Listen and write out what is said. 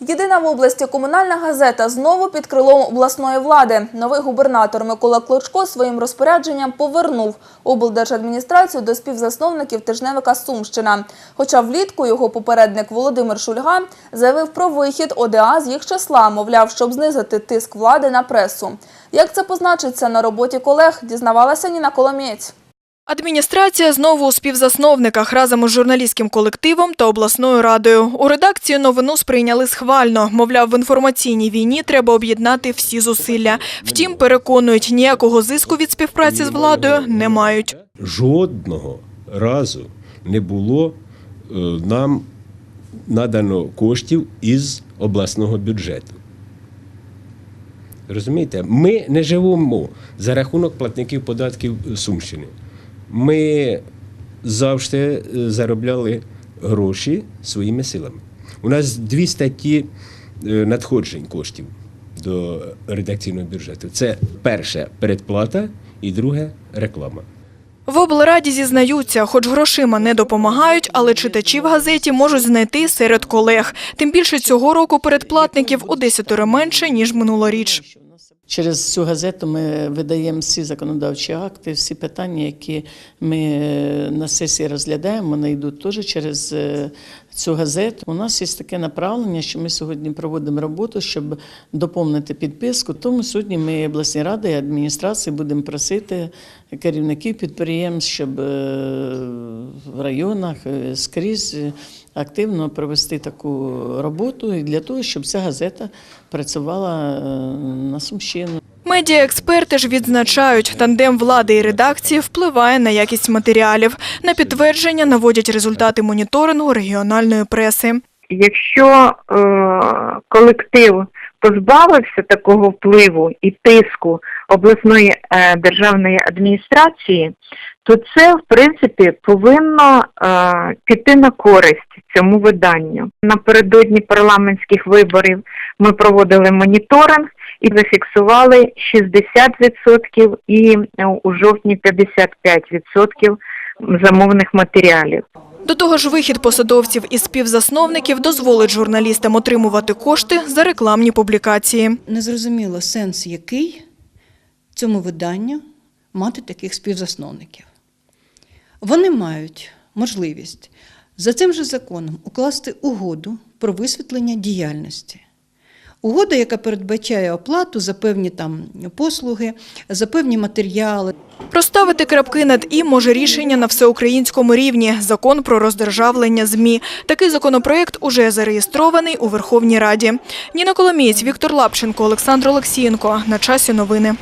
Єдина в області комунальна газета знову під крилом обласної влади. Новий губернатор Микола Клочко своїм розпорядженням повернув облдержадміністрацію до співзасновників тижневика Сумщина. Хоча влітку його попередник Володимир Шульга заявив про вихід ОДА з їх числа, мовляв, щоб знизити тиск влади на пресу. Як це позначиться на роботі колег, дізнавалася Ніна Коломієць. Адміністрація знову у співзасновниках разом із журналістським колективом та обласною радою. У редакцію новину сприйняли схвально. Мовляв, в інформаційній війні треба об'єднати всі зусилля. Втім, переконують, ніякого зиску від співпраці з владою не мають. Жодного разу не було е, нам надано коштів із обласного бюджету. Розумієте, ми не живемо за рахунок платників податків Сумщини. Ми завжди е, заробляли гроші своїми силами. У нас дві статті е, надходжень коштів до редакційного бюджету. Це перше передплата і друге реклама. В облраді зізнаються, хоч грошима не допомагають, але читачі в газеті можуть знайти серед колег. Тим більше цього року передплатників у десятеро менше, ніж минулоріч. Через цю газету ми видаємо всі законодавчі акти, всі питання, які ми е, на сесії розглядаємо, вони йдуть теж через е, цю газету. У нас є таке направлення, що ми сьогодні проводимо роботу, щоб доповнити підписку. Тому сьогодні ми обласні ради і адміністрації будемо просити керівників підприємств, щоб е, в районах е, скрізь активно провести таку роботу і для того, щоб ця газета працювала е, на Сумщину. Медіаексперти ж відзначають, тандем влади і редакції впливає на якість матеріалів. На підтвердження наводять результати моніторингу регіональної преси. якщо е, колектив позбавився такого впливу і тиску обласної е, державної адміністрації, то це в принципі повинно е, піти на користь цьому виданню. Напередодні парламентських виборів ми проводили моніторинг і зафіксували 60% і е, у жовтні 55% замовних матеріалів. До того ж, вихід посадовців із співзасновників дозволить журналістам отримувати кошти за рекламні публікації. незрозуміло сенс який цьому виданню мати таких співзасновників. Вони мають можливість за цим же законом укласти угоду про висвітлення діяльності. Угода, яка передбачає оплату за певні там послуги, за певні матеріали. Проставити крапки над «і» може рішення на всеукраїнському рівні – закон про роздержавлення ЗМІ. Такий законопроект уже зареєстрований у Верховній Раді. Ніна Коломієць, Віктор Лапченко, Олександр Олексієнко. На часі новини.